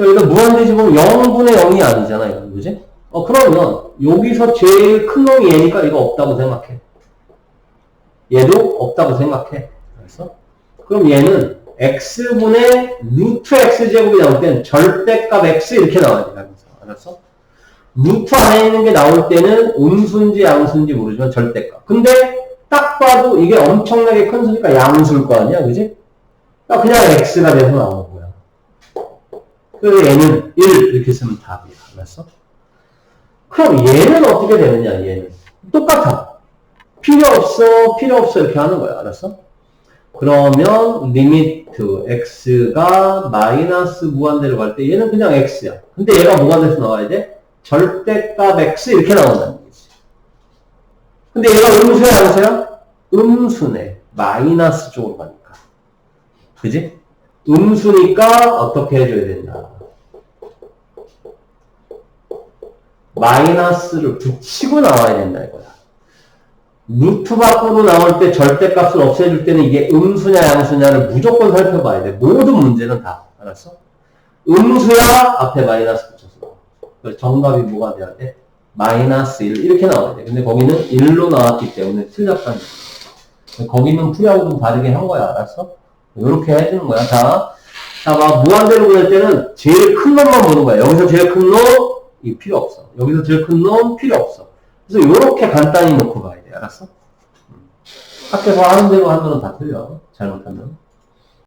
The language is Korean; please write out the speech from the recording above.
자, 일단 무한대지 보면 0분의 0이 아니잖아요. 그지? 어, 그러면 여기서 제일 큰 놈이 얘니까 이거 없다고 생각해. 얘도 없다고 생각해. 알았어? 그럼 얘는 x분의 루트 x제곱이 나올 땐 절대값 x 이렇게 나와야 돼. 알았어? 루트 안에 있는 게 나올 때는 음수인지 양수인지 모르지만 절대값. 근데 딱 봐도 이게 엄청나게 큰 수니까 양수일 거 아니야, 그지? 그러니까 그냥 x가 돼서 나오는 그래서 얘는 1 이렇게 쓰면 답이야. 알았어? 그럼 얘는 어떻게 되느냐, 얘는. 똑같아. 필요 없어, 필요 없어 이렇게 하는 거야. 알았어? 그러면 리미트 x가 마이너스 무한대로 갈 때 얘는 그냥 x야. 근데 얘가 돼서 나와야 돼? 절대값 x 이렇게 나온다는 거지. 근데 얘가 음수야, 양수야? 음수네. 마이너스 쪽으로 가니까. 그지? 음수니까 어떻게 해줘야 된다. 마이너스를 붙이고 나와야 된다 이거야. 루트 밖으로 나올 때 절대값을 없애줄 때는 이게 음수냐 양수냐를 무조건 살펴봐야 돼. 모든 문제는 다. 알았어? 음수야 앞에 마이너스 붙여서. 그래서 정답이 뭐가 돼야 돼? 마이너스 1 이렇게 나와야 돼. 근데 거기는 1로 나왔기 때문에 틀렸다는 거야. 거기는 풀이하고 좀 다르게 한 거야. 알았어? 이렇게 해주는 거야. 자, 자, 막 무한대로 보낼 때는 제일 큰 놈만 보는 거야. 여기서 제일 큰 놈, 이 필요 없어. 여기서 제일 큰 놈, 필요 없어. 그래서 이렇게 간단히 놓고 가야 돼. 알았어? 음. 학교에서 하는 대로 하면 다 틀려. 잘못하면.